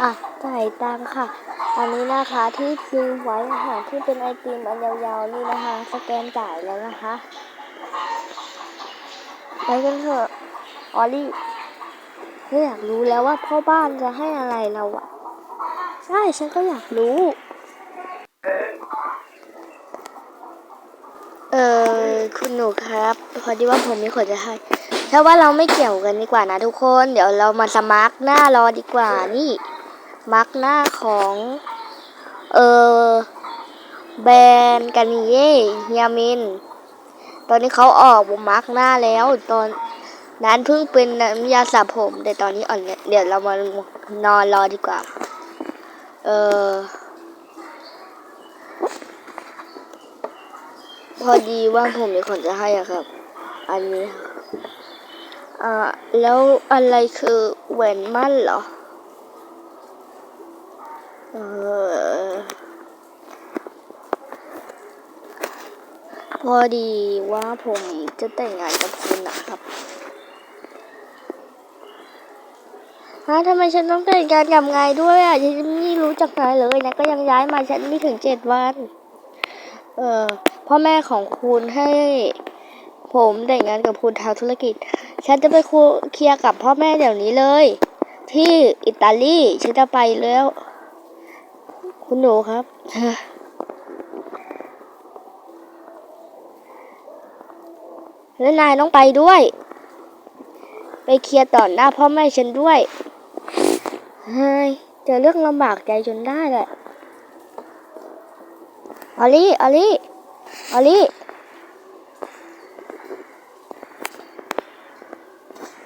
อะจ่ายตังค่ะ อันนี้นะคะที่ทิ้งไว้ค่ะที่เป็นไอติมอันยาวๆนี่นะคะ สแกนจ่ายแล้วนะคะ ไปกันเถอะ ออลลี่ฉันอยากรู้แล้วว่าพ่อบ้านจะให้อะไรเราอะใช่ ฉันก็อยากรู้ เออคุณหนูครับ พอดีว่าผมมีคนจะให้ ถ้าว่าเราไม่เกี่ยวกันดีกว่านะทุกคน เดี๋ยวเรามาสมัครหน้ารอดีกว่านี่มักหน้าของเออแบรนกานิเย่เฮียมิน ตอนนี้เขาออกมาร์กหน้าแล้วตอนนั้นเพิ่งเป็นน้ำยาสระผม แต่ตอนนี้อ่อนเดี๋ยวเรามานอนรอดีกว่า เออพอดีว่าผมมีคนจะให้อะครับ อันนี้ อ่าแล้วอะไรคือแหวนมั่นเหรอ เออพอดีว่าผมจะแต่งงานกับคุณนะครับฮะทำไมฉันต้องแต่งงานกับนายด้วยอะ ฉันไม่รู้จักนายเลยนะก็ยังย้ายมาฉันไม่ถึงเจ็ดวัน เออพ่อแม่ของคุณให้ผมแต่งงานกับคุณทางธุรกิจ ฉันจะไปคุยเคลียร์กับพ่อแม่เดี๋ยวนี้เลย ที่อิตาลีฉันจะไปแล้ว คุณหนูครับแล้วนายต้องไปด้วย ไปเคลียร์ต่อหน้าพ่อแม่ฉันด้วยเฮ้ยเจอเรื่องลำบากใจจนได้แหละออลี่ออลี่ออล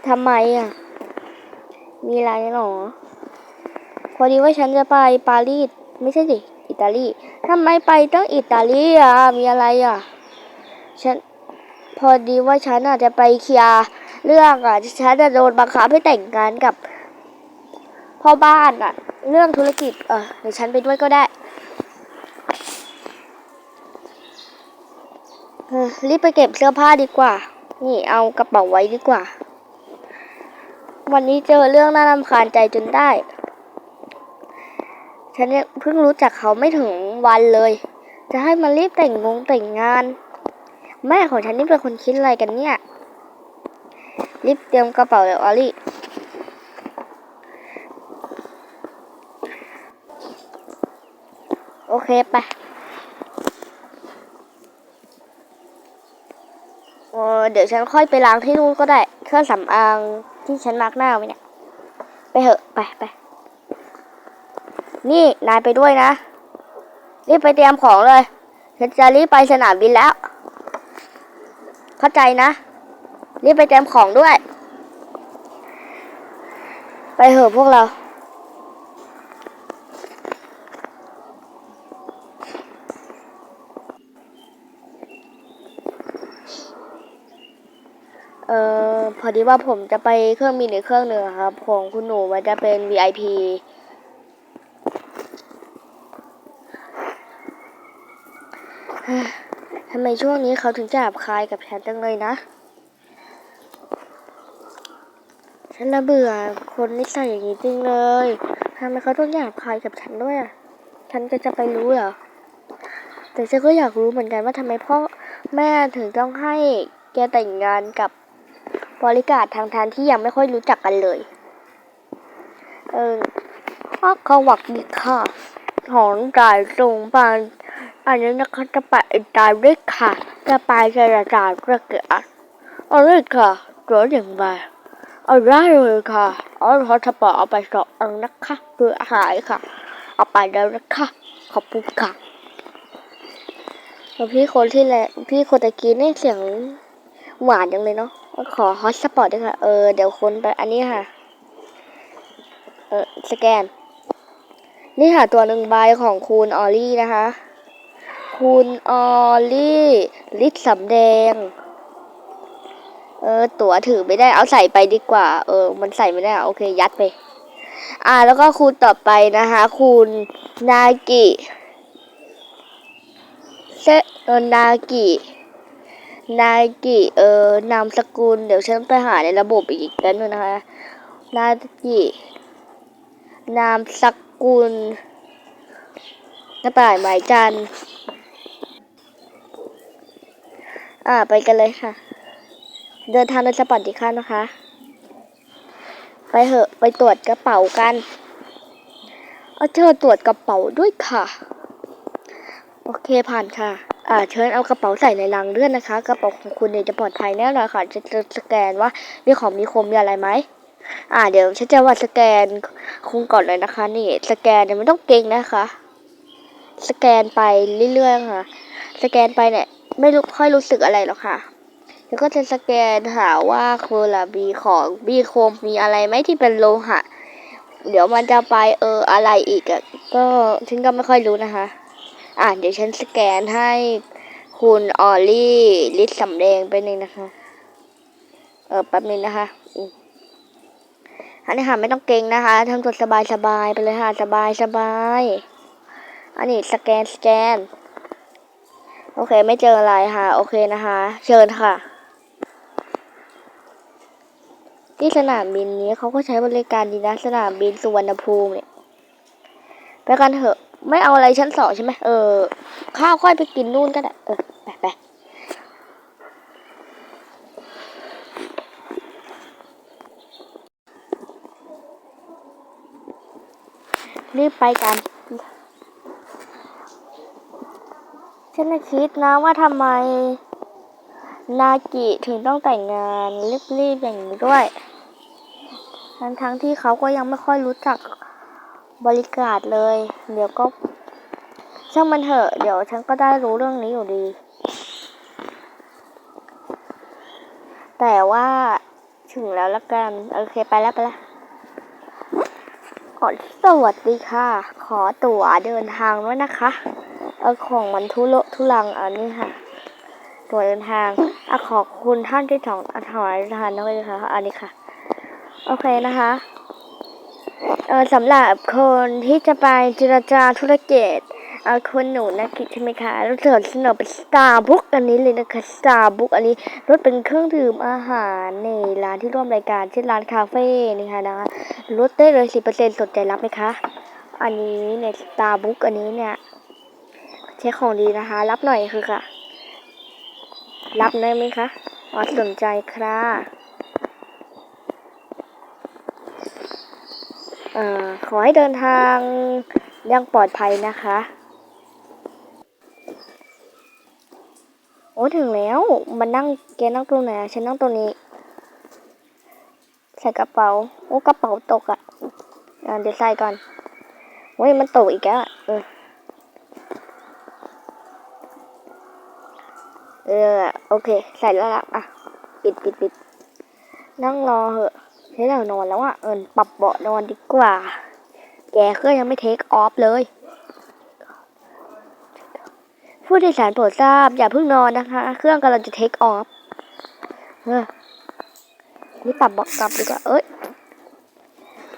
ทำไมอะ มีอะไรหรอ พอดีว่าฉันจะไปปารีสไม่ใช่สิอิตาลีทำไมไปต้องอิตาลีอะ มีอะไรอะ ฉันพอดีว่าฉันอาจจะไปเคลียร์เรื่องอะ ฉันจะโดนบังคับให้แต่งงานกับพ่อบ้านอะ เรื่องธุรกิจเออเดี๋ยวฉันไปด้วยก็ได้รีบไปเก็บเสื้อผ้าดีกว่า นี่เอากระเป๋าไว้ดีกว่า วันนี้เจอเรื่องน่ารำคาญใจจนได้ ฉันเนี่ยเพิ่งรู้จักเขาไม่ถึงวันเลย จะให้มารีบแต่งงงแต่งงาน แม่ของฉันนี่เป็นคนคิดอะไรกันเนี่ย รีบเตรียมกระเป๋าเลยออลี่โอเคไปเดี๋ยวฉันค่อยไปล้างที่นู่นก็ได้ เครื่องสำอาง ที่ฉันมาร์กหน้าไว้เนี่ย ไปเถอะ ไปไป นี่นายไปด้วยนะ รีบไปเตรียมของเลย ฉันจะรีบไปสนามบินแล้ว เข้าใจนะ รีบไปเตรียมของด้วย ไปเถอะพวกเรา เออพอดีว่าผมจะไปเครื่องบินอีกเครื่องหนึ่งอครับ ของคุณหนูมันจะเป็น VIP ทำไมช่วงนี้เขาถึงจะอับคายกับฉันจังเลยนะ ฉันละเบื่อคนนิสัยอย่างนี้จริงเลยทำไมเขาต้องอยากคายกับฉันด้วยอะฉันก็จะไปรู้เหรอ แต่ฉันก็อยากรู้เหมือนกันว่าทำไมพ่อแม่ถึงต้องให้แกแต่งงานกับ บริการทางทานที่ยังไม่ค่อยรู้จักกันเลย เออข้อขาวักดีค่ะของจ่ายตรงไปอันนี้นะคะจะไปตายด้วยค่ะ จะไปเจรจาเรื่อเกี่ยวกับอะไรค่ะตัวอย่งไรเอาได้เลยค่ะเอาพอสปอร์ตเอาไปสอบอันนะคะเพื่อหายค่ะ เอาไปแล้วนะคะขอบคุณค่ะพี่คนที่แลพี่คนตะกี้นี่เสียงหวานจังเลยเนาะ ขอฮอตสปอร์ตด้วยค่ะ เออ เดี๋ยวคนไปอันนี้ค่ะ เออสแกน นี่ค่ะตัวหนึ่งใบของคุณออลี่นะคะ คุณออลี่ลิศสำแดง เออ ตั๋วถือไม่ได้ เอาใส่ไปดีกว่า เออ มันใส่ไม่ได้ โอเค ยัดไป อ่า แล้วก็คุณต่อไปนะคะ คุณนากิเซเออนากิ นากิเออนามสกุล เดี๋ยวฉันไปหาในระบบอีกแป๊บนึงนะคะนาจินามสกุลกระต่ายหมายจันทร์อ่าไปกันเลยค่ะ เดินทางโดยสปอร์ตดีค่ะนะคะ ไปเหอะไปตรวจกระเป๋ากันเอาเชิญตรวจกระเป๋าด้วยค่ะ โอเคผ่านค่ะ อ่าเชิญเอากระเป๋าใส่ในรังเลื่อนนะคะ กระเป๋าของคุณเนี่ยจะปลอดภัยแน่นอนค่ะ จะจะสแกนว่ามีของมีคมมีอะไรไหมอ่าเดี๋ยวฉันจะว่าสแกนคุณก่อนเลยนะคะ นี่สแกนเนี่ยไม่ต้องเก่งนะคะ สแกนไปเรื่อยๆค่ะ สแกนไปเนี่ยไม่รู้ค่อยรู้สึกอะไรหรอกค่ะแล้วก็จะสแกนหาว่าคือละมีของมีคมมีอะไรไหมที่เป็นโลหะ เดี๋ยวมันจะไปเอออะไรอีกอะก็ฉันก็ไม่ค่อยรู้นะคะ อ่าเดี๋ยวฉันสแกนให้คุณออลลี่ลิสสำแดงไปหนึ่งนะคะ เออแป๊บนึงนะคะอันนี้ค่ะไม่ต้องเก่งนะคะทำตัวสบายสบายๆไปเลยค่ะสบายสบายอันนี้สแกนสแกน โอเคไม่เจออะไรค่ะ โอเคนะคะ เชิญค่ะ ที่สนามบินนี้เขาก็ใช้บริการดีนะสนามบินสุวรรณภูมิเนี่ยไปกันเถอะ ไม่เอาอะไรชั้นสองใช่ไหมเออ ข้าวค่อยไปกินนู่นก็ได้ เออ ไปไปรีบไปกัน ฉันคิดนะว่าทำไม นากิถึงต้องแต่งงานรีบๆอย่างนี้ด้วย ทั้งทั้งๆที่เขาก็ยังไม่ค่อยรู้จัก บริการเลย เดี๋ยวก็ช่างมันเถอะเดี๋ยวฉันก็ได้รู้เรื่องนี้อยู่ดี แต่ว่าถึงแล้วละกัน โอเคไปแล้วไปแล้วอ๋อสวัสดีค่ะ ขอตั๋วเดินทางด้วยนะคะ เอาของมันทุโลทุลังอันนี้ค่ะ ตั๋วเดินทางอขอบคุณท่านที่สองอถวายทานด้วยค่ะ อันนี้ค่ะ โอเคนะคะ สำหรับคนที่จะไปเจรจาธุรกิจเออคนหนูนะกิจใช่ไหมคะเราเสนอเสนอเป็นสตาร์บุกอันนี้เลยนะคะสตาร์บุกอันนี้รถเป็นเครื่องดื่มอาหารในร้านที่ร่วมรายการเช่นร้านคาเฟ่นี่ค่ะนะคะลดได้เลยสิเปอร์เซ็นต์สนใจรับไหมคะ อันนี้ในสตาร์บุกอันนี้เนี่ยใช้ของดีนะคะ รับหน่อยคือค่ะ รับได้ไหมคะอ๋อสนใจค่ะ เอ่อขอให้เดินทางยังปลอดภัยนะคะ โอ้ถึงแล้ว มันนั่งแกนั่งตรงไหนฉันนั่งตรงนี้ ใส่กระเป๋า โอ้กระเป๋าตกอะ่ะเดี๋ยวใส่ก่อนโอ้ยมันตกอีกแล้วอะเออเออ โอเค ใส่แล้วละอะ ปิดปิดปิด นั่งรอเหอะ ใช้เรานอนแล้วอะเอินปรับเบาะนอนดีกว่า แกเครื่องยังไม่เทคออฟเลย ผู้โดยสารโปรดทราบ อย่าเพิ่งนอนนะคะ เครื่องกำลังจะเทคออฟเออรีบปรับเบอกกลับดีกว่า เอ้ย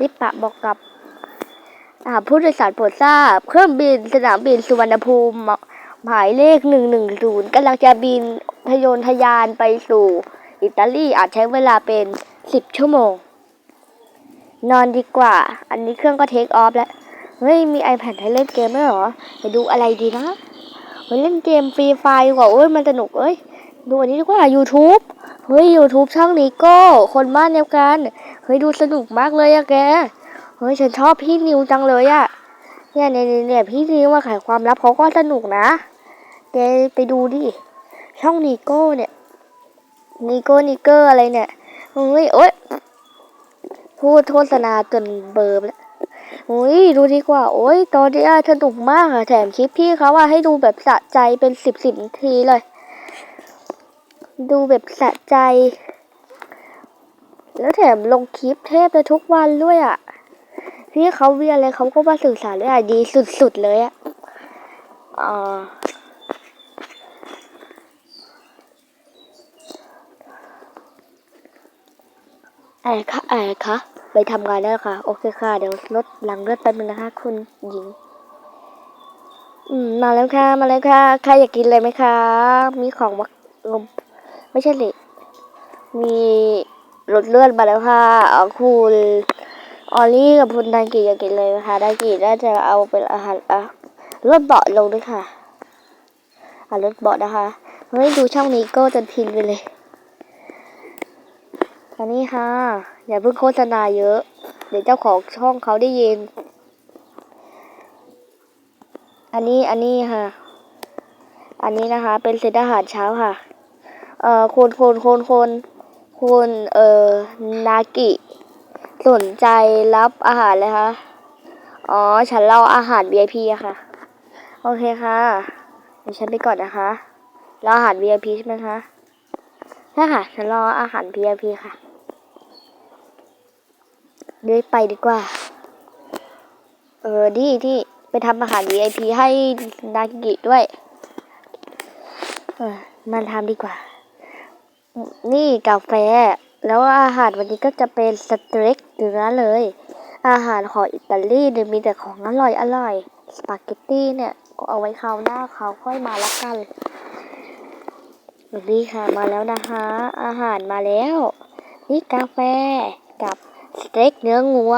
รีบปรับเบอกกลับอ่าผู้โดยสารโปรดทราบ เครื่องบินสนามบินสุวรรณภูมิหมายเลขหนึ่งหนึ่งศูนย์กำลังจะบินทะยนทะยานไปสู่อิตาลีอาจใช้เวลาเป็นสิบชั่วโมง นอนดีกว่า อันนี้เครื่องก็เทคออฟแล้ว เฮ้ย มี iPad ให้เล่นเกมด้วยเหรอ ไปดูอะไรดีนะเฮ้ยเล่นเกมฟรีไฟดีกว่าเอ้ย มันสนุกเอ้ย ดูอันนี้ดีกว่า YouTube เฮ้ย YouTube ช่องนี้ก็ คนบ้านเดียวกัน เฮ้ย ดูสนุกมากเลยอะแก เฮ้ย ฉันชอบพี่นิวจังเลยอะเนี่ยเนี่ยเนี่ยพี่นิวมาขายความลับเขาก็สนุกนะแกไปดูดิ ช่องนีโก้เนี่ยนีโก้นิเกอร์อะไรเนี่ยเฮ้ยโอ๊ย พูดโฆษณาจนเบลอร์แล้วโอ้ยดูดีกว่า โอ้ยตอนนี้สนุกมากอะแถมคลิปพี่เขาว่าให้ดูแบบสะใจเป็นสิบสิบทีเลย ดูแบบสะใจ แล้วแถมลงคลิปเทพเลยทุกวันด้วยอะพี่เขาเวียอะไรเขาก็มาสื่อสารด้วยอะดีสุดๆเลยอะอ่า แอร์คะแอร์คะไปทำงานแล้วค่ะ โอเคค่ะ เดี๋ยวลดหลังเลือดแป๊บนึงนะคะ คุณหญิง อืมมาแล้วค่ะ มาแล้วค่ะ ใครอยากกินอะไรไหมคะ มีของวักลมไม่ใช่เลยมีลดเลือดมาแล้วค่ะเอาคุณออลี่กับคุณไดกิอยากกินเลยนะคะไดกิน่าจะเอาเป็นอาหารอะลดเบาะลงด้วยค่ะ อะลดเบาะนะคะไม่ดูช่องนี้ก็จะพินไปเลย อันนี้ค่ะ อย่าเพิ่งโฆษณาเยอะ เดี๋ยวเจ้าของช่องเขาได้ยิน อันนี้อันนี้ค่ะ อันนี้นะคะ เป็นเซตอาหารเช้าค่ะ เอ่อคุณคุณคุณคุณคุณเอ่อนากิ สนใจรับอาหารเลยคะอ๋อ ฉันรออาหาร VIP อะค่ะ โอเคค่ะ เดี๋ยวฉันไปก่อนนะคะรออาหาร VIP ใช่ไหมคะใช่ค่ะ ฉันรออาหาร VIP ค่ะ เลยไปดีกว่า เออดีที่ไปทำอาหาร VIP ให้นากิด้วย เออมาทำดีกว่า นี่กาแฟ แล้วอาหารวันนี้ก็จะเป็นสเต็กเนื้อเลย อาหารของอิตาลีเนี่ยมีแต่ของอร่อยอร่อย สปาเกตตี้เนี่ยก็เอาไว้คราวหน้าเขาค่อยมาละกันนี่ค่ะมาแล้วนะคะ อาหารมาแล้ว นี่กาแฟกับ สเต็กเนื้องัว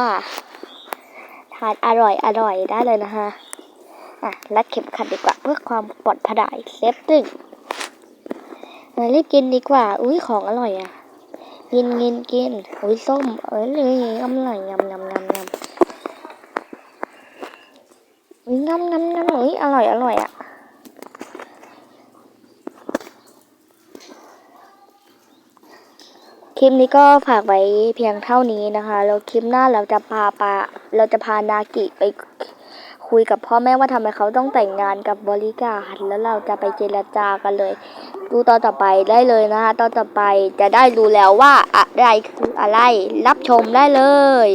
ทานอร่อยอร่อยได้เลยนะคะอะรัดเข็มขัดดีกว่าเพื่อความปลอดภัยเซฟตึงมารีบกินดีกว่า อุ้ยของอร่อยอะกินกินกินอุ้ยส้มเอ้ยเลยอร่อยยำยำยำยำอุ้ยงำงำงำอุ้ยอร่อยอร่อยอะ คลิปนี้ก็ฝากไว้เพียงเท่านี้นะคะ แล้วคลิปหน้าเราจะพาปาเราจะพานากิไปคุยกับพ่อแม่ว่าทำไมเขาต้องแต่งงานกับบริการแล้วเราจะไปเจรจากันเลย ดูตอนต่อไปได้เลยนะคะตอนต่อไปจะได้รู้แล้วว่าอะไรคืออะไรรับชมได้เลย